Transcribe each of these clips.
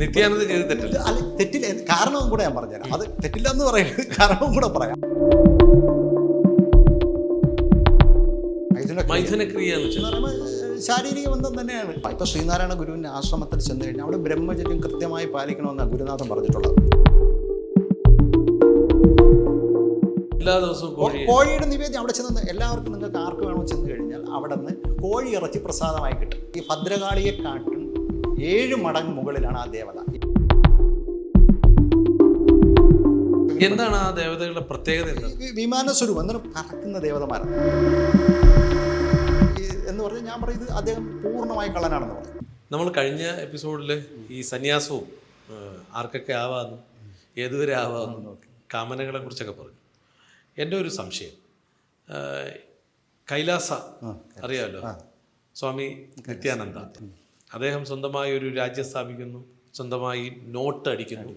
നിത്യാനന്ദ ചെയ്ത് തെറ്റില്ല. അല്ല തെറ്റില്ല കാരണവും കൂടെ ഞാൻ പറഞ്ഞുതരാം. അത് തെറ്റില്ല എന്ന് പറയുന്നത് കാരണവും കൂടെ പറയാം. മൈഥുന മൈഥുന ക്രിയ എന്ന് വെച്ചാൽ എന്ന് പറയുമ്പോൾ ശാരീരിക ബന്ധം തന്നെയാണ്. ഇപ്പൊ ശ്രീനാരായണ ഗുരുവിന്റെ ആശ്രമത്തിൽ ചെന്ന് കഴിഞ്ഞാൽ അവിടെ ബ്രഹ്മചര്യം കൃത്യമായി പാലിക്കണമെന്നാണ് ഗുരുനാഥൻ പറഞ്ഞിട്ടുള്ളത്. എല്ലാ ദിവസവും കോഴി കോഴിയുടെ നിവേദ്യം അവിടെ ചെന്ന് എല്ലാവർക്കും നിങ്ങൾക്ക് ആർക്ക് വേണോ ചെന്ന് കഴിഞ്ഞാൽ അവിടെ നിന്ന് കോഴി ഇറച്ചി പ്രസാദമായി കിട്ടും. ഈ ഭദ്രകാളിയെ കാട്ടും ഏഴ് മടങ്ങ് മുകളിലാണ് ആ ദേവത. എന്താണ് ആ ദേവതകളുടെ പ്രത്യേകത എന്താണ്? വിമാന സ്വരൂപം എന്നാലും പറക്കുന്ന ദേവതമാരാണ് എന്ന് പറഞ്ഞാൽ ഞാൻ പറയുന്നത് അദ്ദേഹം പൂർണമായി കള്ളനാണെന്ന് പറഞ്ഞു നമ്മൾ കഴിഞ്ഞ എപ്പിസോഡിൽ ഈ സന്യാസവും ആർക്കൊക്കെ ആവാമെന്നും ഏതുവരെ ആവാമെന്നും കാമനകളെ കുറിച്ചൊക്കെ പറഞ്ഞു. എന്റെ ഒരു സംശയം കൈലാസ അറിയാമല്ലോ സ്വാമി നിത്യാനന്ദ. അദ്ദേഹം സ്വന്തമായി ഒരു രാജ്യം സ്ഥാപിക്കുന്നു സ്വന്തമായി നോട്ട് അടിക്കുന്നു.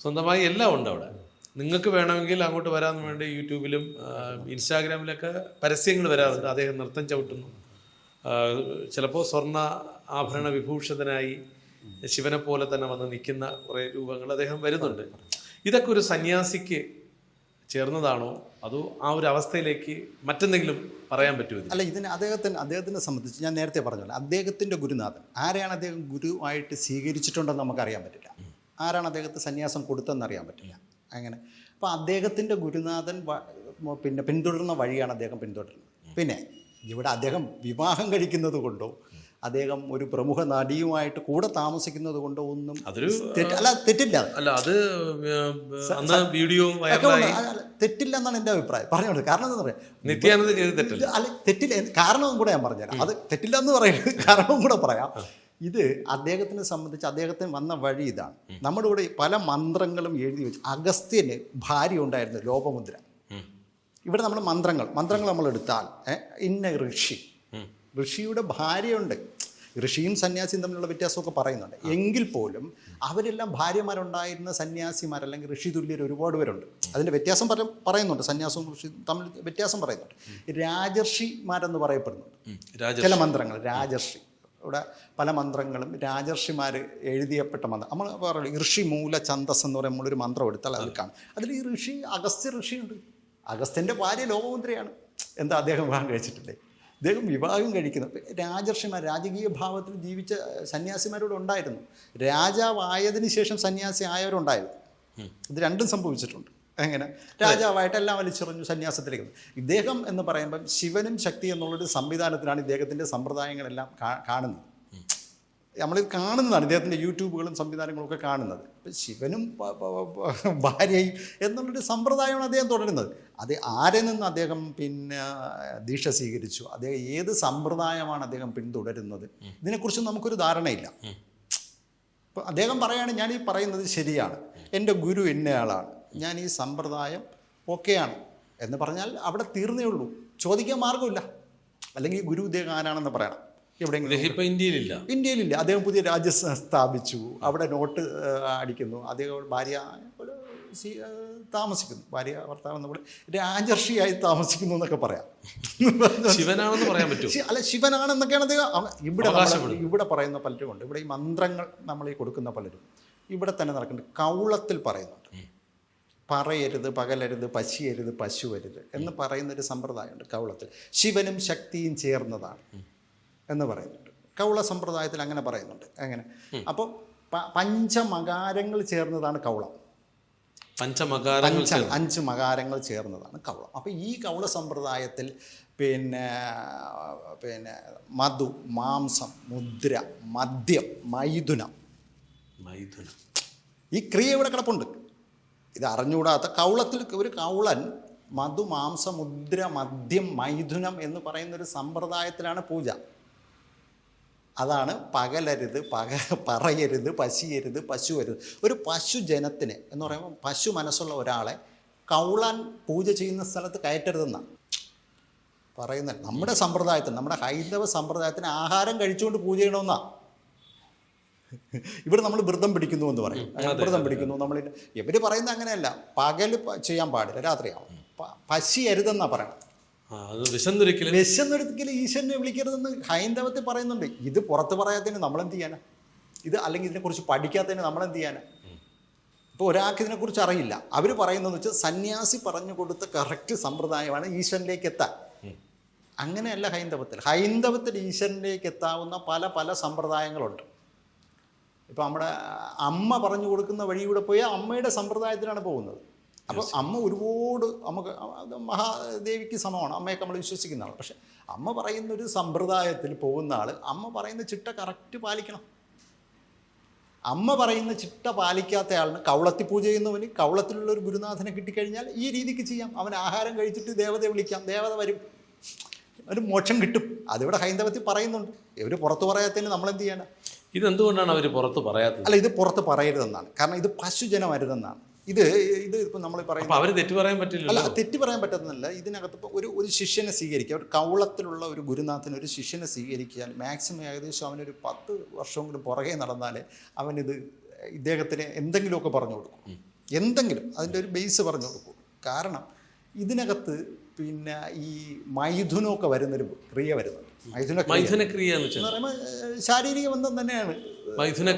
സ്വന്തമായി എല്ലാം ഉണ്ട് അവിടെ. നിങ്ങൾക്ക് വേണമെങ്കിൽ അങ്ങോട്ട് വരാൻ വേണ്ടി യൂട്യൂബിലും ഇൻസ്റ്റാഗ്രാമിലൊക്കെ പരസ്യങ്ങൾ വരാറുണ്ട്. അദ്ദേഹം നൃത്തം ചവിട്ടുന്നു. ചിലപ്പോൾ സ്വർണ ആഭരണ വിഭൂഷിതനായി ശിവനെ പോലെ തന്നെ വന്ന് നിൽക്കുന്ന കുറേ രൂപങ്ങൾ അദ്ദേഹം വരുന്നുണ്ട്. ഇതൊക്കെ ഒരു സന്യാസിക്ക് ചേർന്നതാണോ? അതോ ആ ഒരു അവസ്ഥയിലേക്ക് മറ്റെന്തെങ്കിലും പറയാൻ പറ്റുമോ അല്ല ഇതിന് അദ്ദേഹത്തിന് അദ്ദേഹത്തിനെ സംബന്ധിച്ച് ഞാൻ നേരത്തെ പറഞ്ഞല്ലോ അദ്ദേഹത്തിന്റെ ഗുരുനാഥൻ ആരെയാണ് അദ്ദേഹം ഗുരുവായിട്ട് സ്വീകരിച്ചിട്ടുണ്ടെന്ന് നമുക്കറിയാൻ പറ്റില്ല. ആരാണ് അദ്ദേഹത്തെ സന്യാസം കൊടുത്തതെന്ന് അറിയാൻ പറ്റില്ല. അങ്ങനെ. അപ്പോൾ അദ്ദേഹത്തിന്റെ ഗുരുനാഥൻ പിന്നെ പിന്തുടരുന്ന വഴിയാണ് അദ്ദേഹം പിന്തുടരുന്നത്. പിന്നെ ഇവിടെ അദ്ദേഹം വിവാഹം കഴിക്കുന്നത് കൊണ്ടോ അദ്ദേഹം ഒരു പ്രമുഖ നടിയുമായിട്ട് കൂടെ താമസിക്കുന്നത് കൊണ്ട് ഒന്നും അല്ല തെറ്റില്ല. അല്ല അത് വീഡിയോ തെറ്റില്ല എന്നാണ് എന്റെ അഭിപ്രായം. പറഞ്ഞോളൂ കാരണം എന്താ പറയുക അല്ല തെറ്റില്ല കാരണവും കൂടെ ഞാൻ പറഞ്ഞുതരാം. അത് തെറ്റില്ല എന്ന് പറയുന്നത് കാരണവും കൂടെ പറയാം. ഇത് അദ്ദേഹത്തിനെ സംബന്ധിച്ച് അദ്ദേഹത്തിന് വന്ന വഴി ഇതാണ്. നമ്മുടെ ഇവിടെ പല മന്ത്രങ്ങളും എഴുതി വെച്ചു അഗസ്ത്യന് ഭാര്യ ഉണ്ടായിരുന്നു ലോപമുദ്ര. ഇവിടെ നമ്മൾ മന്ത്രങ്ങൾ മന്ത്രങ്ങൾ നമ്മൾ എടുത്താൽ ഇന്ന ഋഷി. ഋഷിയുടെ ഭാര്യയുണ്ട്. ഋഷിയും സന്യാസിയും തമ്മിലുള്ള വ്യത്യാസമൊക്കെ പറയുന്നുണ്ട്. എങ്കിൽ പോലും അവരെല്ലാം ഭാര്യമാരുണ്ടായിരുന്ന സന്യാസിമാർ അല്ലെങ്കിൽ ഋഷി തുല്യർ ഒരുപാട് പേരുണ്ട്. അതിന്റെ വ്യത്യാസം പറ പറയുന്നുണ്ട്. സന്യാസവും ഋഷി തമ്മിൽ വ്യത്യാസം പറയുന്നുണ്ട്. രാജർഷിമാരെന്ന് പറയപ്പെടുന്നുണ്ട്. ചില മന്ത്രങ്ങൾ രാജർഷി. ഇവിടെ പല മന്ത്രങ്ങളും രാജർഷിമാർ എഴുതിയപ്പെട്ട മന്ത്രം. നമ്മൾ പറയുള്ളൂ ഋഷി മൂല ഛന്തസ് എന്ന് പറയുമ്പോൾ ഒരു മന്ത്രം എടുത്താൽ അതിൽ കാണും. അതിൽ ഈ ഋഷി അഗസ്ത്യ ഋഷിയുണ്ട്. അഗസ്ത്യന്റെ ഭാര്യ ലോകമുദ്രയാണ് എന്താ അദ്ദേഹം വിവാഹം കഴിച്ചിട്ടില്ലേ? അദ്ദേഹം വിവാഹം കഴിക്കുന്നു. രാജർഷിമാർ രാജകീയ ഭാവത്തിൽ ജീവിച്ച സന്യാസിമാരോട് ഉണ്ടായിരുന്നു. രാജാവായതിനു ശേഷം സന്യാസി ആയവരുണ്ടായിരുന്നു. ഇത് രണ്ടും സംഭവിച്ചിട്ടുണ്ട്. എങ്ങനെ? രാജാവായിട്ട് എല്ലാം വലിച്ചെറിഞ്ഞു സന്യാസത്തിലേക്ക് ഇദ്ദേഹം എന്ന് പറയുമ്പം ശിവനും ശക്തി എന്നുള്ളൊരു സംവിധാനത്തിലാണ് ഇദ്ദേഹത്തിന്റെ സമ്പ്രദായങ്ങളെല്ലാം കാണുന്നത്. നമ്മളിത് കാണുന്നതാണ് ഇദ്ദേഹത്തിന്റെ യൂട്യൂബുകളും സംവിധാനങ്ങളും ഒക്കെ കാണുന്നത്. ഇപ്പം ശിവനും ഭാര്യയും എന്നുള്ളൊരു സമ്പ്രദായമാണ് അദ്ദേഹം തുടരുന്നത്. അത് ആരെ നിന്ന് അദ്ദേഹം പിന്നെ ദീക്ഷ സ്വീകരിച്ചു? അദ്ദേഹം ഏത് സമ്പ്രദായമാണ് അദ്ദേഹം പിന്തുടരുന്നത്? ഇതിനെക്കുറിച്ച് നമുക്കൊരു ധാരണയില്ല. അപ്പോൾ അദ്ദേഹം പറയുകയാണ് ഞാൻ ഈ പറയുന്നത് ശരിയാണ്. എന്റെ ഗുരു ഇന്നയാളാണ് ഞാൻ ഈ സമ്പ്രദായം ഓക്കെയാണ് എന്ന് പറഞ്ഞാൽ അവിടെ തീർന്നേ ഉള്ളൂ. ചോദിക്കാൻ മാർഗമില്ല അല്ലെങ്കിൽ ഗുരു ഇദ്ദേഹം ആരാണെന്ന് പറയണം. എവിടെയെങ്കിലും ഇപ്പൊ ഇന്ത്യയിലില്ല. ഇന്ത്യയിലില്ല. അദ്ദേഹം പുതിയ രാജ്യം സ്ഥാപിച്ചു. അവിടെ നോട്ട് അടിക്കുന്നു. അദ്ദേഹം ഭാര്യ ഒരു സി- താമസിക്കുന്നു. ഭാര്യ ഭർത്താവ് നമ്മുടെ രാജർഷിയായി താമസിക്കുന്നു എന്നൊക്കെ പറയാം. ശിവനാണെന്ന് പറയാൻ പറ്റും അല്ല ശിവനാണെന്നൊക്കെയാണ് അദ്ദേഹം ഇവിടെ ഇവിടെ പറയുന്ന പലരും ഉണ്ട്. ഇവിടെ ഈ മന്ത്രങ്ങൾ നമ്മൾ ഈ കൊടുക്കുന്ന പലരും. ഇവിടെ തന്നെ നടക്കുന്നുണ്ട്. കൗളത്തിൽ പറയുന്നുണ്ട്. പറയരുത് പകലരുത് പശിയരുത് പശുവരുത് എന്ന് പറയുന്ന ഒരു സമ്പ്രദായമുണ്ട് കൗളത്തിൽ. ശിവനും ശക്തിയും ചേർന്നതാണ്. എന്ന് പറയുന്നുണ്ട് കൗള സമ്പ്രദായത്തിൽ അങ്ങനെ പറയുന്നുണ്ട്. അങ്ങനെ. അപ്പോൾ പഞ്ചമകാരങ്ങൾ ചേർന്നതാണ് കൗളം. പഞ്ചമകാരങ്ങൾ അഞ്ച് മകാരങ്ങൾ ചേർന്നതാണ് കൗളം. അപ്പോൾ ഈ കൗള സമ്പ്രദായത്തിൽ പിന്നെ പിന്നെ മധു മാംസം മുദ്ര മദ്യം മൈഥുനം. മൈഥുനം. ഈ ക്രിയ ഇവിടെ കിടപ്പുണ്ട്. ഇത് അറിഞ്ഞുകൂടാത്ത കൗളത്തിൽ ഒരു കൗളൻ മധു മാംസം മുദ്ര മദ്യം മൈഥുനം എന്ന് പറയുന്ന ഒരു സമ്പ്രദായത്തിലാണ് പൂജ. അതാണ് പകലരുത് പക പറയരുത് പശിയരുത് പശു വരുത് ഒരു പശു ജനത്തിന് എന്ന് പറയുമ്പോൾ പശു മനസ്സുള്ള ഒരാളെ കൗളാൻ പൂജ ചെയ്യുന്ന സ്ഥലത്ത് കയറ്റരുതെന്നാണ് പറയുന്നത് നമ്മുടെ സമ്പ്രദായത്തിന് നമ്മുടെ ഹൈന്ദവ സമ്പ്രദായത്തിന് ആഹാരം കഴിച്ചുകൊണ്ട് പൂജ ചെയ്യണമെന്നാ. ഇവിടെ നമ്മൾ വ്രതം പിടിക്കുന്നു എന്ന് പറയും. വ്രതം പിടിക്കുന്നു നമ്മൾ ഇവർ പറയുന്നത് അങ്ങനെയല്ല. പകൽ ചെയ്യാൻ പാടില്ല. രാത്രിയാവും. പശി അരുതെന്നാ പറയണം ആ അത് വിശന്നൊരിക്കലും. വിശന്നൊരിക്കലും ഈശ്വരനെ വിളിക്കരുതെന്ന് ഹൈന്ദവത്തിൽ പറയുന്നുണ്ട്. ഇത് പുറത്ത് പറയാത്തതിന് നമ്മളെന്ത് ചെയ്യാനാ? ഇത് അല്ലെങ്കിൽ ഇതിനെക്കുറിച്ച് പഠിക്കാത്തതിന് നമ്മളെന്ത് ചെയ്യാനാ? ഇപ്പോൾ ഒരാൾക്ക് ഇതിനെക്കുറിച്ച് അറിയില്ല. അവർ പറയുന്നതെന്ന് വെച്ചാൽ സന്യാസി പറഞ്ഞു കൊടുത്ത കറക്റ്റ് സമ്പ്രദായമാണ് ഈശ്വരനിലേക്ക് എത്താൻ. അങ്ങനെയല്ല ഹൈന്ദവത്തിൽ. ഹൈന്ദവത്തിൽ ഈശ്വരനിലേക്ക് എത്താവുന്ന പല പല സമ്പ്രദായങ്ങളുണ്ട്. ഇപ്പോൾ നമ്മുടെ അമ്മ പറഞ്ഞു കൊടുക്കുന്ന വഴിയൂടെ പോയി അമ്മയുടെ സമ്പ്രദായത്തിലാണ് പോകുന്നത്. അപ്പോൾ അമ്മ ഒരുപാട് നമുക്ക് മഹാദേവിക്ക് സമമാണ്. അമ്മയൊക്കെ നമ്മൾ വിശ്വസിക്കുന്ന ആൾ പക്ഷെ അമ്മ പറയുന്ന ഒരു സമ്പ്രദായത്തിൽ പോകുന്ന ആൾ അമ്മ പറയുന്ന ചിട്ട കറക്റ്റ് പാലിക്കണം. അമ്മ പറയുന്ന ചിട്ട പാലിക്കാത്ത ആളിന് കവളത്തി പൂജ ചെയ്യുന്നവന് കവളത്തിലുള്ള ഒരു ഗുരുനാഥനെ കിട്ടിക്കഴിഞ്ഞാൽ ഈ രീതിക്ക് ചെയ്യാം. അവൻ ആഹാരം കഴിച്ചിട്ട് ദേവതയെ വിളിക്കാം. ദേവത വരും. ഒരു മോക്ഷം കിട്ടും. അതിവിടെ ഹൈന്ദവത്തിൽ പറയുന്നുണ്ട്. ഇവർ പുറത്ത് പറയാത്തതിന് നമ്മൾ എന്ത് ചെയ്യണം? ഇതെന്തുകൊണ്ടാണ് അവർ പുറത്ത് പറയാത്തത്? അല്ല ഇത് പുറത്ത് പറയരുതെന്നാണ്. കാരണം ഇത് പശുജനമരുതെന്നാണ്. ഇത് ഇത് ഇപ്പം നമ്മൾ പറയുന്നത് അവർ തെറ്റ് പറയാൻ പറ്റില്ല അല്ല തെറ്റ് പറയാൻ പറ്റുന്നില്ല ഇതിനകത്ത് ഇപ്പോൾ ഒരു ഒരു ശിഷ്യനെ സ്വീകരിക്കുക. ഒരു കൗളത്തിലുള്ള ഒരു ഗുരുനാഥന് ഒരു ശിഷ്യനെ സ്വീകരിക്കാൻ മാക്സിമം ഏകദേശം അവനൊരു പത്ത് വർഷമെങ്കിലും പുറകെ നടന്നാലേ അവനിത് ഇദ്ദേഹത്തിന് എന്തെങ്കിലുമൊക്കെ പറഞ്ഞു കൊടുക്കും. എന്തെങ്കിലും അതിന്റെ ഒരു ബേസ് പറഞ്ഞു കൊടുക്കും. കാരണം ഇതിനകത്ത് പിന്നെ ഈ മൈഥുനമൊക്കെ വരുന്നൊരു ക്രിയ വരുന്നുണ്ട്. മൈഥുന ക്രിയ എന്ന് വെച്ചാൽ? എന്ന് പറയുമ്പോൾ ശാരീരിക ബന്ധം തന്നെയാണ്.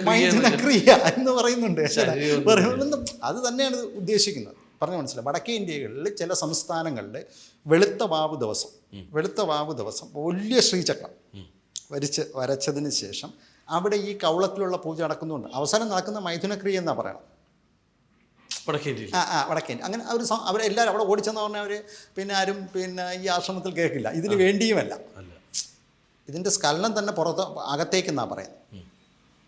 മൈഥുനക്രിയ എന്ന് പറയുന്നുണ്ട്. അത് തന്നെയാണ് ഉദ്ദേശിക്കുന്നത്. പറഞ്ഞു മനസ്സിലായി. വടക്കേ ഇന്ത്യകളിൽ ചില സംസ്ഥാനങ്ങളിൽ വെളുത്ത വാവ് ദിവസം വെളുത്ത വാവ് ദിവസം വലിയ ശ്രീചക്രം വരച്ച് വരച്ചതിന് ശേഷം അവിടെ ഈ കൗളത്തിലുള്ള പൂജ നടക്കുന്നുണ്ട്. അവസാനം നടക്കുന്ന മൈഥുനക്രിയ എന്നാ പറയണം? ആ ആ വടക്കേ ഇന്ത്യ. അങ്ങനെ അവർ അവരെല്ലാവരും അവിടെ ഓടിച്ചെന്ന് പറഞ്ഞാൽ അവർ പിന്നെ ആരും പിന്നെ ഈ ആശ്രമത്തിൽ കേൾക്കില്ല. ഇതിന് വേണ്ടിയുമല്ല. ഇതിന്റെ സ്കലനം തന്നെ പുറത്ത് അകത്തേക്കെന്നാണ് പറയുന്നത്.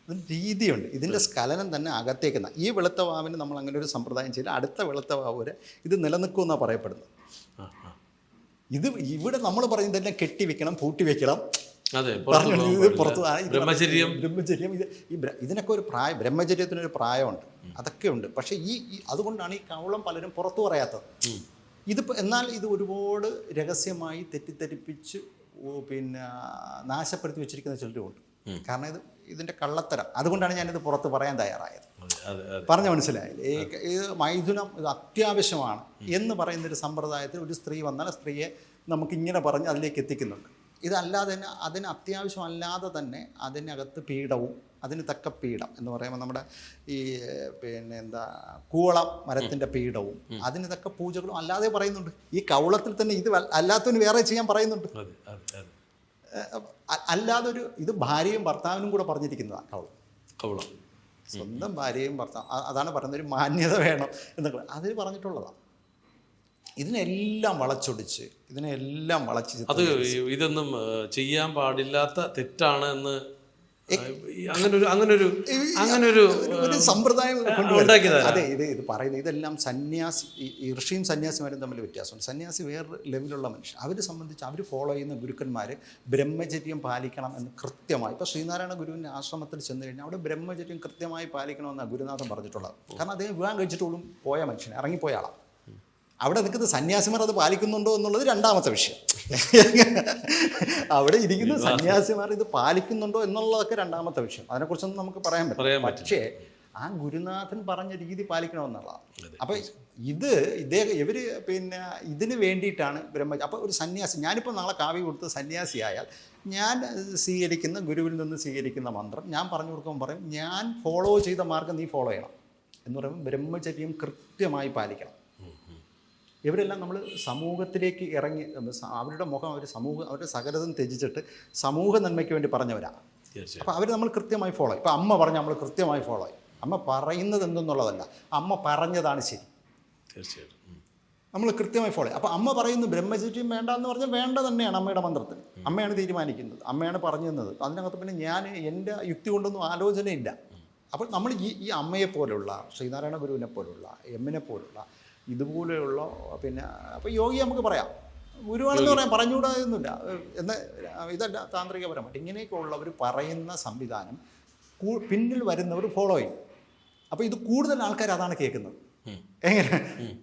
ഇതിന് രീതിയുണ്ട്. ഇതിന്റെ സ്കലനം തന്നെ അകത്തേക്കുന്ന. ഈ വെളുത്ത വാവിന് നമ്മൾ അങ്ങനെ ഒരു സമ്പ്രദായം ചെയ്യില്ല അടുത്ത വെളുത്ത വാവ് വരെ ഇത് നിലനിൽക്കുമെന്നാണ് പറയപ്പെടുന്നത്. ഇത് ഇവിടെ നമ്മൾ പറയുന്നതെല്ലാം കെട്ടി വെക്കണം പൂട്ടി വെക്കണം. ഇത് ബ്രഹ്മചര്യം. ബ്രഹ്മചര്യം ഇത് ഈ ഇതിനൊക്കെ ഒരു പ്രായം ബ്രഹ്മചര്യത്തിനൊരു പ്രായമുണ്ട്. അതൊക്കെ ഉണ്ട്. പക്ഷേ ഈ അതുകൊണ്ടാണ് ഈ കവളം പലരും പുറത്തു പറയാത്തത്. ഇതിപ്പോൾ എന്നാൽ ഇത് ഒരുപാട് രഹസ്യമായി തെറ്റിദ്ധരിപ്പിച്ച് പിന്നെ നാശപ്പെടുത്തി വെച്ചിരിക്കുന്ന ചിലരുമുണ്ട്. കാരണം ഇത് ഇതിന്റെ കള്ളത്തരം. അതുകൊണ്ടാണ് ഞാനിത് പുറത്ത് പറയാൻ തയ്യാറായത്. പറഞ്ഞ മനസ്സിലായില്ലേ? ഇത് മൈഥുനം ഇത് അത്യാവശ്യമാണ് എന്ന് പറയുന്ന ഒരു സമ്പ്രദായത്തിൽ ഒരു സ്ത്രീ വന്നാൽ സ്ത്രീയെ നമുക്കിങ്ങനെ പറഞ്ഞ് അതിലേക്ക് എത്തിക്കുന്നുണ്ട്. ഇതല്ലാതെ തന്നെ അതിന് അത്യാവശ്യമല്ലാതെ തന്നെ അതിനകത്ത് പീഠവും അതിന് തക്ക പീഠം എന്ന് പറയുമ്പോൾ നമ്മുടെ ഈ പിന്നെ എന്താ കൂവള മരത്തിന്റെ പീഠവും അതിന് തക്ക പൂജകളും അല്ലാതെ പറയുന്നുണ്ട്. ഈ കവളത്തിൽ തന്നെ ഇത് അല്ലാത്തവന് വേറെ ചെയ്യാൻ പറയുന്നുണ്ട്. അല്ലാതൊരു ഇത് ഭാര്യയും ഭർത്താവിനും കൂടെ പറഞ്ഞിരിക്കുന്നതാണ്. കൗളം. കവളം സ്വന്തം ഭാര്യയും ഭർത്താവ് അതാണ് പറയുന്നത് ഒരു മാന്യത വേണം എന്നൊക്കെ. അതിൽ പറഞ്ഞിട്ടുള്ളതാണ്. ഇതിനെല്ലാം വളച്ചൊടിച്ച് ഇതിനെല്ലാം വളച്ച് അത് ഇതൊന്നും ചെയ്യാൻ പാടില്ലാത്ത തെറ്റാണ് എന്ന് അങ്ങനൊരു അങ്ങനൊരു അങ്ങനൊരു ഒരു- സമ്പ്രദായം. അതെ ഇത് ഇത് പറയുന്നത് ഇതെല്ലാം സന്യാസി ഋഷിയും സന്യാസിമാരും തമ്മിൽ വ്യത്യാസമുണ്ട്. സന്യാസി വേറെ ലെവലുള്ള മനുഷ്യൻ. അവരെ സംബന്ധിച്ച് അവർ ഫോളോ ചെയ്യുന്ന ഗുരുക്കന്മാർ ബ്രഹ്മചര്യം പാലിക്കണം എന്ന് കൃത്യമായി. ഇപ്പോൾ ശ്രീനാരായണ ഗുരുവിന്റെ ആശ്രമത്തിൽ ചെന്ന് കഴിഞ്ഞാൽ അവിടെ ബ്രഹ്മചര്യം കൃത്യമായി പാലിക്കണമെന്നാണ് ഗുരുനാഥൻ പറഞ്ഞിട്ടുള്ളത്. കാരണം അദ്ദേഹം വിവാഹം കഴിച്ചിട്ടോളും പോയ മനുഷ്യൻ ഇറങ്ങിപ്പോയ ആളാണ്. അവിടെ നിൽക്കുന്ന സന്യാസിമാർ അത് പാലിക്കുന്നുണ്ടോ എന്നുള്ളത് രണ്ടാമത്തെ വിഷയം. അവിടെ ഇരിക്കുന്ന സന്യാസിമാർ ഇത് പാലിക്കുന്നുണ്ടോ എന്നുള്ളതൊക്കെ രണ്ടാമത്തെ വിഷയം. അതിനെക്കുറിച്ചൊന്നും നമുക്ക് പറയാൻ പറ്റും പക്ഷേ ആ ഗുരുനാഥൻ പറഞ്ഞ രീതി പാലിക്കണമെന്നുള്ളതാണ്. അപ്പോൾ ഇത് ഇദ്ദേഹം ഇവർ പിന്നെ ഇതിന് വേണ്ടിയിട്ടാണ് ബ്രഹ്മ അപ്പോൾ ഒരു സന്യാസി ഞാനിപ്പോൾ നാളെ കാവ്യ കൊടുത്ത് സന്യാസിയായാൽ ഞാൻ സ്വീകരിക്കുന്ന ഗുരുവിൽ നിന്ന് സ്വീകരിക്കുന്ന മന്ത്രം ഞാൻ പറഞ്ഞു കൊടുക്കുമ്പോൾ പറയും ഞാൻ ഫോളോ ചെയ്ത മാർഗം നീ ഫോളോ ചെയ്യണം. എന്ന് പറയുമ്പോൾ ബ്രഹ്മചര്യം കൃത്യമായി പാലിക്കണം. ഇവരെല്ലാം നമ്മൾ സമൂഹത്തിലേക്ക് ഇറങ്ങി അവരുടെ മുഖം അവർ സമൂഹം അവരുടെ സകലതും ത്യജിച്ചിട്ട് സമൂഹ നന്മയ്ക്ക് വേണ്ടി പറഞ്ഞവരാണ് തീർച്ചയായും. അപ്പോൾ അവർ നമ്മൾ കൃത്യമായി ഫോളോ ഇപ്പോൾ അമ്മ പറഞ്ഞ നമ്മൾ കൃത്യമായി ഫോളോ ചെയ്യും. അമ്മ പറയുന്നത് എന്തെന്നുള്ളതല്ല. അമ്മ പറഞ്ഞതാണ് ശരി. തീർച്ചയായിട്ടും. നമ്മൾ കൃത്യമായി ഫോളോ ചെയ്യും. അപ്പോൾ അമ്മ പറയുന്നു ബ്രഹ്മചര്യം വേണ്ട എന്ന് പറഞ്ഞാൽ വേണ്ട തന്നെയാണ് അമ്മയുടെ മന്ത്രത്തിൽ. അമ്മയാണ് തീരുമാനിക്കുന്നത്. അമ്മയാണ് പറഞ്ഞു തന്നത്. അതിനകത്ത് പിന്നെ ഞാൻ എന്റെ യുക്തി കൊണ്ടൊന്നും ആലോചനയില്ല. അപ്പോൾ നമ്മൾ ഈ ഈ അമ്മയെ പോലുള്ള ശ്രീനാരായണ ഗുരുവിനെ പോലുള്ള എമ്മിനെ പോലുള്ള ഇതുപോലെയുള്ള പിന്നെ അപ്പോൾ യോഗി നമുക്ക് പറയാം. ഗുരുവാണെന്ന് പറയാം പറഞ്ഞുകൂടാതൊന്നുമില്ല എന്ന് ഇതല്ല താന്ത്രികപരമായിട്ട്. ഇങ്ങനെയൊക്കെ ഉള്ളവർ പറയുന്ന സംവിധാനം പിന്നിൽ വരുന്നവർ ഫോളോ ചെയ്യും. അപ്പോൾ ഇത് കൂടുതൽ ആൾക്കാർ അതാണ് കേൾക്കുന്നത്. എങ്ങനെ?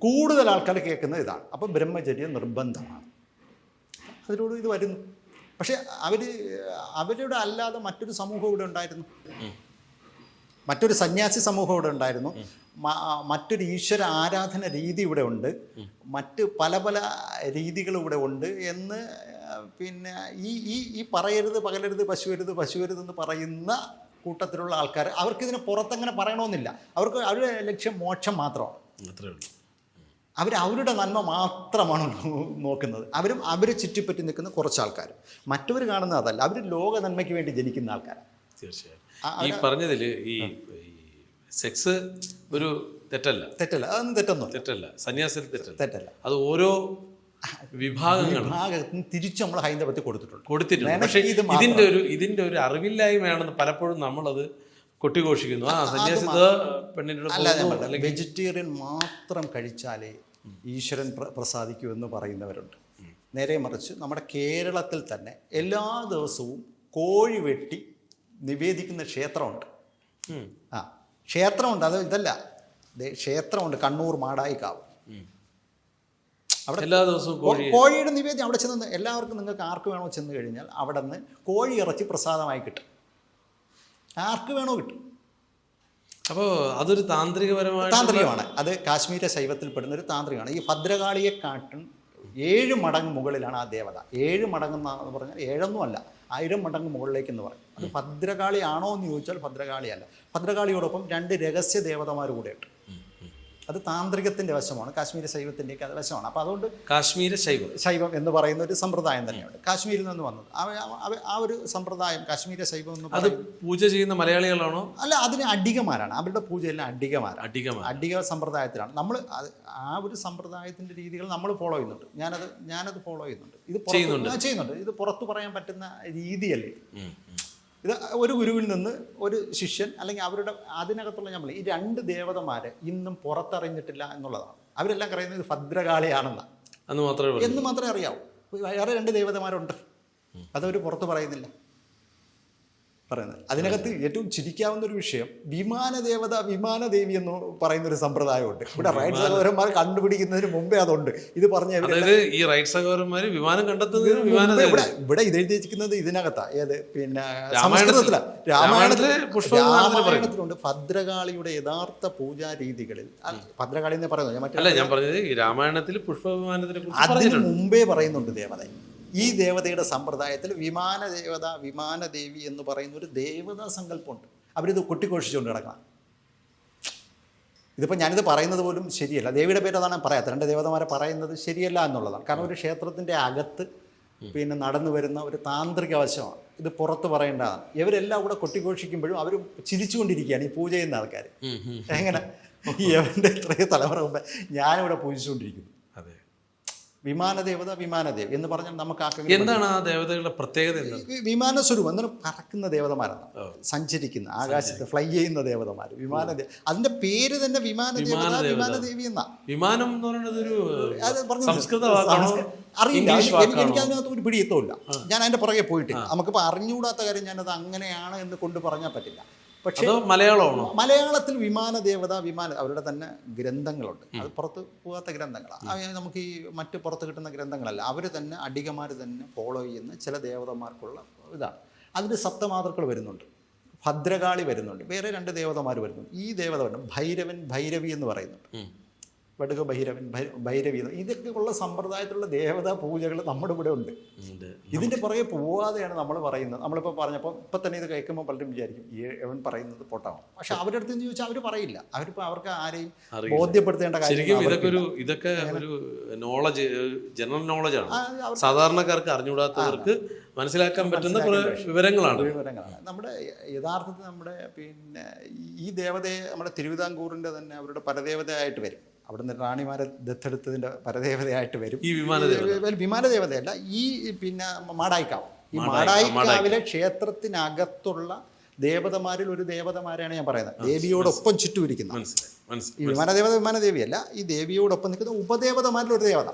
കൂടുതൽ ആൾക്കാർ കേൾക്കുന്നത് ഇതാണ്. അപ്പോൾ ബ്രഹ്മചര്യം നിർബന്ധമാണ്. അതിലൂടെ ഇത് വരുന്നു. പക്ഷേ അവർ അവരുടെ അല്ലാതെ മറ്റൊരു സമൂഹം ഇവിടെ ഉണ്ടായിരുന്നു. മറ്റൊരു സന്യാസി സമൂഹം ഇവിടെ ഉണ്ടായിരുന്നു. മറ്റൊരു ഈശ്വര ആരാധന രീതി ഇവിടെ ഉണ്ട്. മറ്റ് പല പല രീതികൾ ഇവിടെ ഉണ്ട് എന്ന് പിന്നെ ഈ ഈ ഈ പറയരുത് പകലരുത് പശുവരുത് പശുവരുത് എന്ന് പറയുന്ന കൂട്ടത്തിലുള്ള ആൾക്കാർ അവർക്ക് ഇതിനെ പുറത്തങ്ങനെ പറയണമെന്നില്ല. അവർക്ക് അവരുടെ ലക്ഷ്യം മോക്ഷം മാത്രമാണ്. അത്രേ ഉള്ളൂ. അവർ അവരുടെ നന്മ മാത്രമാണ് നോക്കുന്നത്. അവരും അവരെ ചുറ്റിപ്പറ്റി നിൽക്കുന്ന കുറച്ച് ആൾക്കാർ മറ്റവർ കാണുന്നത് അതല്ല. അവർ ലോക നന്മയ്ക്ക് വേണ്ടി ജനിക്കുന്ന ആൾക്കാരാണ് തീർച്ചയായും. ഈ പറഞ്ഞതിൽ ഈ സെക്സ് ഒരു തെറ്റല്ല. തെറ്റല്ല അതൊന്നും തെറ്റൊന്നും തെറ്റല്ല സന്യാസത്തിൽ തെറ്റല്ല. തെറ്റല്ല. അത് ഓരോ വിഭാഗങ്ങൾ തിരിച്ചു നമ്മൾ ഹൈന്ദവത്തിൽ കൊടുത്തിട്ടുണ്ട്. കൊടുത്തിട്ടുണ്ട്. പക്ഷേ. ഇതിന്റെ ഒരു ഇതിന്റെ ഒരു അറിവില്ലായ്മയാണെന്ന് പലപ്പോഴും നമ്മളത് കൊട്ടിഘോഷിക്കുന്നു. ആ സന്യാസി അല്ലെങ്കിൽ വെജിറ്റേറിയൻ മാത്രം കഴിച്ചാലേ ഈശ്വരൻ പ്രസാദിക്കൂ എന്ന് പറയുന്നവരുണ്ട്. നേരെ മറിച്ച് നമ്മുടെ കേരളത്തിൽ തന്നെ എല്ലാ ദിവസവും കോഴി വെട്ടി നിവേദിക്കുന്ന ക്ഷേത്രമുണ്ട്. ക്ഷേത്രമുണ്ട് അത് ഇതല്ല. ക്ഷേത്രമുണ്ട് കണ്ണൂർ മാടായി കാവ് അവിടെ എല്ലാ ദിവസവും കോഴി കോഴിയുടെ നിവേദ്യം അവിടെ ചെന്ന് എല്ലാവർക്കും നിങ്ങൾക്ക് ആർക്ക് വേണോ ചെന്ന് കഴിഞ്ഞാൽ അവിടെ നിന്ന് കോഴി ഇറച്ചി പ്രസാദമായി കിട്ടും. ആർക്ക് വേണോ കിട്ടും. അപ്പോൾ അതൊരു താന്ത്രികപരമായ താന്ത്രികമാണ്. അത് കാശ്മീര ശൈവത്തിൽപ്പെടുന്ന ഒരു താന്ത്രികമാണ്. ഈ ഭദ്രകാളിയെ കാട്ടും ഏഴ് മടങ്ങ് മുകളിലാണ് ആ ദേവത. ഏഴ് മടങ്ങ് എന്ന് പറഞ്ഞാൽ ഏഴൊന്നും അല്ല ആയിരം മടങ്ങ് മുകളിലേക്ക് എന്ന് പറയും. അത് ഭദ്രകാളി ആണോ എന്ന് ചോദിച്ചാൽ ഭദ്രകാളിയല്ല. ഭദ്രകാളിയോടൊപ്പം രണ്ട് രഹസ്യ ദേവതമാർ കൂടെയുണ്ട്. അത് താന്ത്രികത്തിന്റെ വശമാണ് കാശ്മീര ശൈവത്തിന്റെയൊക്കെ ഒക്കെ വശമാണ്. അപ്പോൾ അതുകൊണ്ട് കാശ്മീര ശൈവം. ശൈവം എന്ന് പറയുന്ന ഒരു സമ്പ്രദായം തന്നെയുണ്ട്. കാശ്മീരിൽ നിന്ന് വന്നത്. ആ ഒരു സമ്പ്രദായം കാശ്മീര ശൈവം എന്ന് അത് പൂജ ചെയ്യുന്ന മലയാളികളാണോ? അല്ല അതിന് അഡികമാരാണ് അവരുടെ എല്ലാം അഡികമാരാണ് അധികമാണ് അഡിക സമ്പ്രദായത്തിലാണ്. നമ്മൾ ആ ഒരു സമ്പ്രദായത്തിന്റെ രീതികൾ നമ്മൾ ഫോളോ ചെയ്യുന്നുണ്ട്. ഞാനത് ഞാനത് ഫോളോ ചെയ്യുന്നുണ്ട്. ഇത്. ചെയ്യുന്നുണ്ട്. ഇത് പുറത്തു പറയാൻ പറ്റുന്ന രീതിയല്ലേ. ഇത് ഒരു ഗുരുവിൽ നിന്ന് ഒരു ശിഷ്യൻ അല്ലെങ്കിൽ അവരുടെ അതിനകത്തുള്ള നമ്മൾ ഈ രണ്ട് ദേവതമാരെ ഇന്നും പുറത്തറിഞ്ഞിട്ടില്ല എന്നുള്ളതാണ്. അവരെല്ലാം പറയുന്നത് ഇത് ഭദ്രകാളിയാണെന്നാണ് എന്ന് മാത്രമേ എന്ന് മാത്രമേ അറിയാവൂ. വേറെ രണ്ട് ദേവതമാരുണ്ട്. അതവർ പുറത്ത് പറയുന്നില്ല. പറയുന്നത്. അതിനകത്ത് ഏറ്റവും ചിരിക്കാവുന്ന ഒരു വിഷയം വിമാനദേവത വിമാനദേവി എന്ന് പറയുന്ന ഒരു സമ്പ്രദായമുണ്ട്. ഇവിടെ റൈറ്റ് സഹോദരന്മാർ കണ്ടുപിടിക്കുന്നതിന് മുമ്പേ അതുണ്ട്. ഇത് പറഞ്ഞ ഈ റൈറ്റ് സഹോദരന്മാര് വിമാനം വിമാന ഇവിടെ ഇവിടെ ഇത് എഴുതിയിരിക്കുന്നത് ഇതിനകത്താ. ഏത്? പിന്നെ സംസ്കൃതത്തില. രാമായണത്തിൽ. രാമായണത്തിലുണ്ട്. ഭദ്രകാളിയുടെ യഥാർത്ഥ പൂജാ രീതികളിൽ ഭദ്രകാളി എന്ന് പറയുന്നത് ഞാൻ മറ്റേ അല്ല ഞാൻ പറഞ്ഞത് ഈ രാമായണത്തിൽ പുഷ്പവിമാനത്തിനെ അതിന് മുമ്പേ പറയുന്നുണ്ട് ദേവത ഈ ദേവതയുടെ സമ്പ്രദായത്തിൽ വിമാന ദേവത വിമാന ദേവി എന്ന് പറയുന്ന ഒരു ദേവതാ സങ്കല്പമുണ്ട്. അവരിത് കൊട്ടിഘോഷിച്ചുകൊണ്ട് കിടക്കണം ഇതിപ്പോൾ ഞാനിത് പറയുന്നത് പോലും ശരിയല്ല. ദേവിയുടെ പേര് അതാണ് പറയാത്ത രണ്ട് ദേവതമാരെ പറയുന്നത് ശരിയല്ല എന്നുള്ളതാണ്. കാരണം ഒരു ക്ഷേത്രത്തിന്റെ അകത്ത് പിന്നെ നടന്നു വരുന്ന ഒരു താന്ത്രിക വശമാണ്. ഇത് പുറത്ത് പറയേണ്ടതാണ്. ഇവരെല്ലാം കൂടെ കൊട്ടിഘോഷിക്കുമ്പോഴും അവർ ചിരിച്ചുകൊണ്ടിരിക്കുകയാണ് ഈ പൂജ ചെയ്യുന്ന ആൾക്കാർ. എങ്ങനെ? ഈ എവന്റെ ഇത്രയും തലമുറ മുമ്പ് ഞാനിവിടെ പൂജിച്ചുകൊണ്ടിരിക്കുന്നു. വിമാനദേവത വിമാനദേവ് എന്ന് പറഞ്ഞാൽ നമുക്ക് ആക്കെങ്കിലും എന്താണ് ആ ദേവതകളുടെ പ്രത്യേകത വിമാന സ്വരൂപം എന്താണ്? പറക്കുന്ന ദേവതമാരാണ്. സഞ്ചരിക്കുന്ന ആകാശത്ത് ഫ്ലൈ ചെയ്യുന്ന ദേവതമാർ വിമാനദേവ അതിന്റെ പേര് തന്നെ വിമാനദേവത വിമാനദേവി എന്നാ. വിമാനം എന്ന് പറയുന്നത് ഒരു സംസ്കൃത അറിയില്ല. എനിക്ക് അതിനകത്ത് ഒരു പിടിയെത്തുമില്ല ഞാൻ അതിന്റെ പുറകെ പോയിട്ടില്ല. നമുക്കിപ്പോൾ അറിഞ്ഞുകൂടാത്ത കാര്യം ഞാനത് അങ്ങനെയാണ് എന്ന് കൊണ്ട് പറഞ്ഞാൽ പറ്റില്ല. പക്ഷേ മലയാളമാണോ? മലയാളത്തിൽ വിമാനദേവത വിമാന അവരുടെ തന്നെ ഗ്രന്ഥങ്ങളുണ്ട്. അത് പുറത്ത് പോകാത്ത ഗ്രന്ഥങ്ങളാണ് നമുക്ക് ഈ മറ്റ് പുറത്ത് കിട്ടുന്ന ഗ്രന്ഥങ്ങളല്ല. അവർ തന്നെ അടികമാർ തന്നെ ഫോളോ ചെയ്യുന്ന ചില ദേവതമാർക്കുള്ള ഇതാണ്. അതിന് സപ്തമാതൃക്കൾ വരുന്നുണ്ട്. ഭദ്രകാളി വരുന്നുണ്ട്. വേറെ രണ്ട് ദേവതമാർ വരുന്നുണ്ട്. ഈ ദേവത ഭൈരവൻ ഭൈരവി എന്ന് പറയുന്നുണ്ട്. വടുക ഭൈരവൻ ഭൈരവീന ഭൈരവി ഇതൊക്കെ ഉള്ള സമ്പ്രദായത്തിലുള്ള ദേവതാ പൂജകൾ നമ്മുടെ ഇവിടെ ഉണ്ട്. ഇതിന്റെ പുറകെ പോവാതെയാണ് നമ്മൾ പറയുന്നത്. നമ്മളിപ്പോൾ പറഞ്ഞപ്പോൾ ഇപ്പം തന്നെ ഇത് കേൾക്കുമ്പോൾ പലരും വിചാരിക്കും ഈ എവൻ പറയുന്നത് പൊട്ടാവും. പക്ഷെ അവരുടെ അടുത്ത് നിന്ന് ചോദിച്ചാൽ അവർ പറയില്ല. അവരിപ്പോൾ അവർക്ക് ആരെയും ബോധ്യപ്പെടുത്തേണ്ട കാര്യം ഇതൊക്കെ ഒരു ഇതൊക്കെ ഒരു നോളജ് ജനറൽ നോളജാണ് ആണ്. സാധാരണക്കാർക്ക് അറിഞ്ഞുകൂടാത്തവർക്ക് മനസ്സിലാക്കാൻ പറ്റുന്ന കുറെ വിവരങ്ങളാണ്. വിവരങ്ങളാണ്. നമ്മുടെ യഥാർത്ഥത്തിൽ നമ്മുടെ പിന്നെ ഈ ദേവതയെ നമ്മുടെ തിരുവിതാംകൂറിന്റെ തന്നെ അവരുടെ പരദേവതയായിട്ട് വരും. അവിടുന്ന് റാണിമാരെ ദത്തെടുത്തതിന്റെ പരദേവതയായിട്ട് വരും. ഈ വിമാനദേവത വിമാനദേവതയല്ല ഈ പിന്നെ മാടായിക്കാവ്. ഈ മാടായിക്കാവിലെ ക്ഷേത്രത്തിനകത്തുള്ള ദേവതമാരിൽ ഒരു ദേവതമാരെയാണ് ഞാൻ പറയുന്നത്. ദേവിയോടൊപ്പം ചുറ്റുമിരിക്കുന്ന. ഈ വിമാനദേവത വിമാനദേവിയല്ല ഈ ദേവിയോടൊപ്പം നിൽക്കുന്ന ഉപദേവതമാരിൽ ഒരു ദേവത.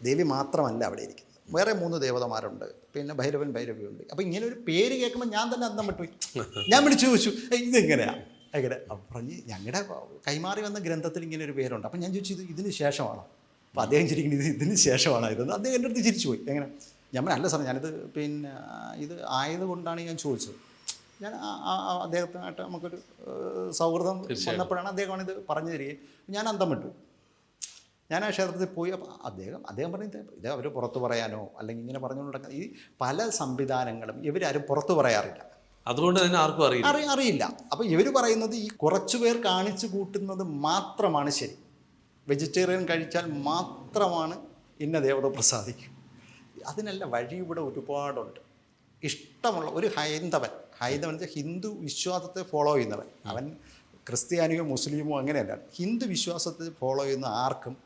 ദേവി മാത്രമല്ല അവിടെ ഇരിക്കുന്നത്. വേറെ മൂന്ന് ദേവതമാരുണ്ട്. പിന്നെ ഭൈരവൻ ഭൈരവിയുണ്ട്. അപ്പോൾ ഇങ്ങനെ ഒരു പേര് കേൾക്കുമ്പോൾ ഞാൻ തന്നെ അന്തം വിട്ടുപോയി. ഞാൻ വിളിച്ചു ചോദിച്ചു "ഏയ്, ഇതെങ്ങനെയാണ് അപ്പം പറഞ്ഞ് ഞങ്ങളുടെ കൈമാറി വന്ന ഗ്രന്ഥത്തിൽ ഇങ്ങനെ ഒരു പേരുണ്ട്. അപ്പം ഞാൻ ചോദിച്ചു ഇത് ഇതിന് ശേഷമാണോ? അപ്പോൾ അദ്ദേഹം ചിരിക്കുന്നത് ഇത് ഇതിന് ശേഷമാണോ? ഇതെന്ന് അദ്ദേഹം എന്റെ അടുത്ത് ചിരിച്ചു പോയി. എങ്ങനെ? ഞാൻ അല്ല സാർ ഞാനിത് പിന്നെ ഇത് ആയതുകൊണ്ടാണ് ഞാൻ ചോദിച്ചത്. ഞാൻ അദ്ദേഹത്തിനായിട്ട് നമുക്കൊരു സൗഹൃദം വന്നപ്പോഴാണ് അദ്ദേഹമാണ് ഇത് പറഞ്ഞു തരികയും ഞാൻ അന്തം വിട്ടു. ഞാൻ ആ ക്ഷേത്രത്തിൽ പോയി അപ്പോൾ അദ്ദേഹം അദ്ദേഹം പറഞ്ഞത് ഇത് അവർ പുറത്തു പറയാനോ അല്ലെങ്കിൽ ഇങ്ങനെ പറഞ്ഞുകൊണ്ടിരിക്കുന്ന ഈ പല സംവിധാനങ്ങളും ഇവരാരും പുറത്തു പറയാറില്ല. അതുകൊണ്ട് തന്നെ ആർക്കും അറിയില്ല. അറി അറിയില്ല. അപ്പോൾ ഇവർ പറയുന്നത് ഈ കുറച്ചു പേർ കാണിച്ചു കൂട്ടുന്നത് മാത്രമാണ് ശരി. വെജിറ്റേറിയൻ കഴിച്ചാൽ മാത്രമാണ് ഇന്ന ദേവത പ്രസാദിക്കും. അതിനല്ല വഴി ഇവിടെ ഒരുപാടുണ്ട്. ഇഷ്ടമുള്ള ഒരു ഹൈന്ദവൻ ഹൈന്ദവൻ വെച്ചാൽ ഹിന്ദു വിശ്വാസത്തെ ഫോളോ ചെയ്യുന്നവൻ. അവൻ ക്രിസ്ത്യാനിയോ മുസ്ലിമോ അങ്ങനെയല്ല. ഹിന്ദു വിശ്വാസത്തെ ഫോളോ ചെയ്യുന്ന ആർക്കും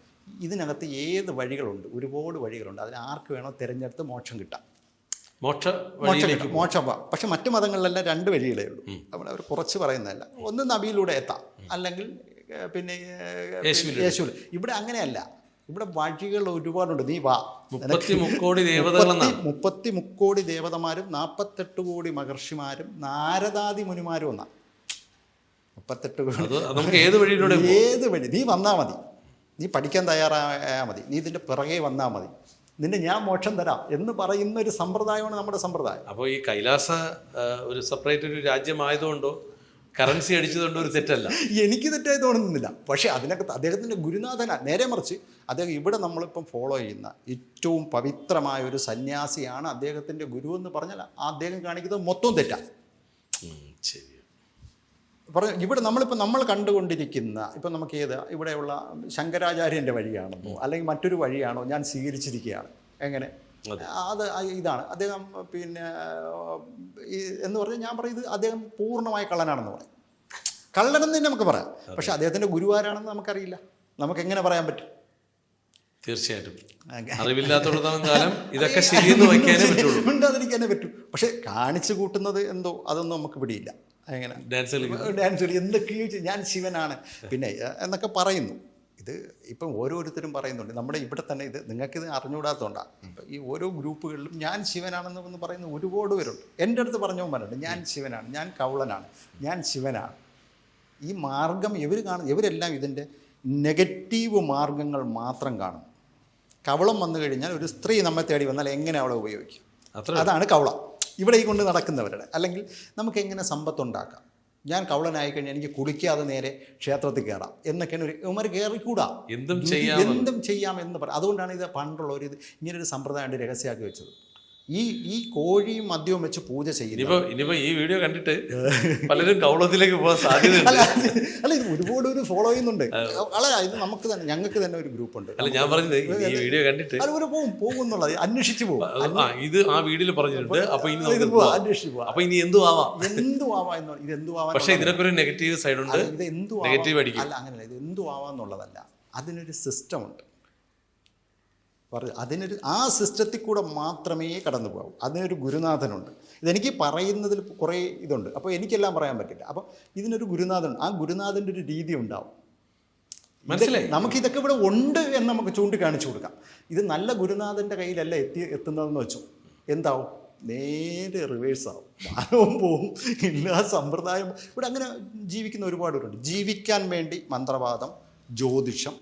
ഇതിനകത്ത് ഏത് വഴികളുണ്ട്? ഒരുപാട് വഴികളുണ്ട്. അതിന് ആർക്ക് വേണോ തിരഞ്ഞെടുത്ത് മോക്ഷം കിട്ടാം. മോക്ഷ മോക്ഷം പക്ഷെ മറ്റു മതങ്ങളിലെല്ലാം രണ്ട് വഴികളേ ഉള്ളൂ. അവിടെ അവർ കുറച്ച് പറയുന്നതല്ല. ഒന്ന് നബിയിലൂടെ എത്താം. അല്ലെങ്കിൽ പിന്നെ യേശു. യേശുവിൽ ഇവിടെ അങ്ങനെയല്ല. ഇവിടെ വഴികൾ ഒരുപാടുണ്ട്. നീ വാ. മുക്കോടി മുപ്പത്തി- മുക്കോടി ദേവതമാരും നാൽപ്പത്തെട്ട് കോടി മഹർഷിമാരും നാരദാദി മുനിമാരും ഒന്നാണ് മുപ്പത്തെട്ട് നമുക്ക് ഏത് വഴിയിലൂടെ ഏത് വഴി? നീ വന്നാൽ മതി. നീ പഠിക്കാൻ തയ്യാറായാൽ മതി. നീ ഇതിന്റെ പിറകെ വന്നാൽ മതി. നിന്നെ ഞാൻ മോക്ഷം തരാം എന്ന് പറയുന്ന ഒരു സമ്പ്രദായമാണ് നമ്മുടെ സമ്പ്രദായം. അപ്പോൾ ഈ കൈലാസ ഒരു സെപ്പറേറ്റ് ഒരു രാജ്യമായതുകൊണ്ടോ കറൻസി അടിച്ചതുകൊണ്ടോ ഒരു തെറ്റല്ല? എനിക്ക് തെറ്റായി തോന്നുന്നില്ല. പക്ഷേ അതിനകത്ത് അദ്ദേഹത്തിന്റെ ഗുരുനാഥന നേരെ മറിച്ച് അദ്ദേഹം ഇവിടെ നമ്മളിപ്പം ഫോളോ ചെയ്യുന്ന ഏറ്റവും പവിത്രമായ ഒരു സന്യാസിയാണ് അദ്ദേഹത്തിന്റെ ഗുരു എന്ന് പറഞ്ഞാൽ ആ അദ്ദേഹം കാണിക്കുന്നത് മൊത്തം തെറ്റാണ് ശരി. പറഞ്ഞ ഇവിടെ നമ്മളിപ്പോൾ നമ്മൾ കണ്ടുകൊണ്ടിരിക്കുന്ന ഇപ്പം നമുക്ക് ഏത് ഇവിടെയുള്ള ശങ്കരാചാര്യന്റെ വഴിയാണെന്നോ അല്ലെങ്കിൽ മറ്റൊരു വഴിയാണോ ഞാൻ സ്വീകരിച്ചിരിക്കുകയാണ്. എങ്ങനെ? അത്. ഇതാണ്. അദ്ദേഹം പിന്നെ എന്ന് പറഞ്ഞാൽ ഞാൻ പറയുന്നത് അദ്ദേഹം പൂർണമായ കള്ളനാണെന്ന് പറയും. കള്ളനെന്ന് തന്നെ നമുക്ക് പറയാം. പക്ഷെ അദ്ദേഹത്തിന്റെ ഗുരുവാരാണെന്ന് നമുക്കറിയില്ല. നമുക്ക് എങ്ങനെ പറയാൻ പറ്റും? തീർച്ചയായിട്ടും. അറിവില്ലാത്തടത്തോളം കാലം ഇതൊക്കെ ശരിയെന്ന് വയ്ക്കാനേ പറ്റുള്ളൂ. പറ്റൂ. പക്ഷെ കാണിച്ചു കൂട്ടുന്നത് എന്തോ അതൊന്നും നമുക്ക് പിടിയില്ല. എങ്ങനെ ഡാൻസ് ഡാൻസ് കളി. എന്തൊക്കെയോ. ഞാൻ ശിവനാണ്. പിന്നെ എന്നൊക്കെ പറയുന്നു. ഇത് ഇപ്പം ഓരോരുത്തരും പറയുന്നുണ്ട്. നമ്മുടെ ഇവിടെ തന്നെ ഇത് നിങ്ങൾക്കിത് അറിഞ്ഞുകൂടാത്തതുകൊണ്ടാണ് ഇപ്പം ഈ ഓരോ ഗ്രൂപ്പുകളിലും ഞാൻ ശിവനാണെന്ന് പറയുന്ന ഒരുപാട് പേരുണ്ട്. എന്റെ അടുത്ത് പറഞ്ഞവന്മാരുണ്ട് ഞാൻ ശിവനാണ്. ഞാൻ കൗളനാണ് ഞാൻ ശിവനാണ്. ഈ മാർഗം ഇവർ കാണും ഇവരെല്ലാം ഇതിന്റെ നെഗറ്റീവ് മാർഗങ്ങൾ മാത്രം കാണും. കവളം വന്നു കഴിഞ്ഞാൽ ഒരു സ്ത്രീ നമ്മെ തേടി വന്നാൽ എങ്ങനെ അവളെ ഉപയോഗിക്കും? അതാണ് കവളം. ഇവിടെ ഈ കൊണ്ട് നടക്കുന്നവരുടെ അല്ലെങ്കിൽ നമുക്ക് എങ്ങനെ സമ്പത്തുണ്ടാക്കാം? ഞാൻ കവളനായി കഴിഞ്ഞാൽ എനിക്ക് കുളിക്കാതെ നേരെ ക്ഷേത്രത്തിൽ കയറാം എന്നൊക്കെയാണ് ഒരു ഉമർ കയറിക്കൂടാ. എന്തും ചെയ്യാം. എന്തും ചെയ്യാം എന്ന് പറയും അതുകൊണ്ടാണ് ഇത് ഒരു ഇത് ഇങ്ങനൊരു സമ്പ്രദായം രഹസ്യമാക്കി വെച്ചത്. ഈ ഈ കോഴിയും മദ്യവും വെച്ച് പൂജ ചെയ്യുന്നു ഇനിയിപ്പോ ഈ വീഡിയോ കണ്ടിട്ട് പലരും കൗളത്തിലേക്ക് പോകാൻ സാധ്യതയുണ്ട്. അല്ല ഇത് ഒരുപാട് ഒരു ഫോളോ ചെയ്യുന്നുണ്ട്. അല്ല ഇത് നമുക്ക് തന്നെ ഞങ്ങൾക്ക് തന്നെ ഒരു ഗ്രൂപ്പ് ഉണ്ട്. അല്ല ഞാൻ പറഞ്ഞത് ഈ വീഡിയോ കണ്ടിട്ട് അതുപോലെ പോകും പോകും എന്നുള്ളത് അന്വേഷിച്ച് പോകും ഇത് ആ വീഡിയോയിൽ പറഞ്ഞിട്ടുണ്ട് അപ്പൊ ഇനി. അന്വേഷിച്ച് പോവാം. അപ്പൊ ഇനി എന്തും ആവാം? എന്തു ആവാം എന്ന് ഇത് എന്തു ആവാം പക്ഷെ ഇതിനൊക്കെ ഒരു നെഗറ്റീവ് സൈഡ് ഉണ്ട്. ഇത് എന്തു നെഗറ്റീവ് അടിക്കും അല്ല അങ്ങനെയല്ല ഇത് എന്തു ആവാന്നുള്ളതല്ല അതിനൊരു സിസ്റ്റം ഉണ്ട്. പറഞ്ഞു അതിനൊരു ആ സിസ്റ്റത്തിൽ കൂടെ മാത്രമേ കടന്നു പോകാവൂ അതിനൊരു ഗുരുനാഥനുണ്ട്. ഇതെനിക്ക് പറയുന്നതിൽ കുറേ ഇതുണ്ട്. അപ്പോൾ എനിക്കെല്ലാം പറയാൻ പറ്റില്ല. അപ്പോൾ ഇതിനൊരു ഗുരുനാഥൻ ആ ഗുരുനാഥന്റെ ഒരു രീതി ഉണ്ടാവും. മനസ്സിലായി. നമുക്ക് ഇതൊക്കെ ഇവിടെ ഉണ്ട് എന്ന് നമുക്ക് ചൂണ്ടിക്കാണിച്ചു കൊടുക്കാം. ഇത് നല്ല ഗുരുനാഥന്റെ കയ്യിലല്ല എത്തി എത്തുന്നതെന്ന് വെച്ചു. എന്താവും? നേരെ റിവേഴ്സ് ആവും. മാനവും പോവും. എല്ലാ സമ്പ്രദായം. ഇവിടെ അങ്ങനെ ജീവിക്കുന്ന ഒരുപാട് പേരുണ്ട്. ജീവിക്കാൻ വേണ്ടി മന്ത്രവാദം ജ്യോതിഷം.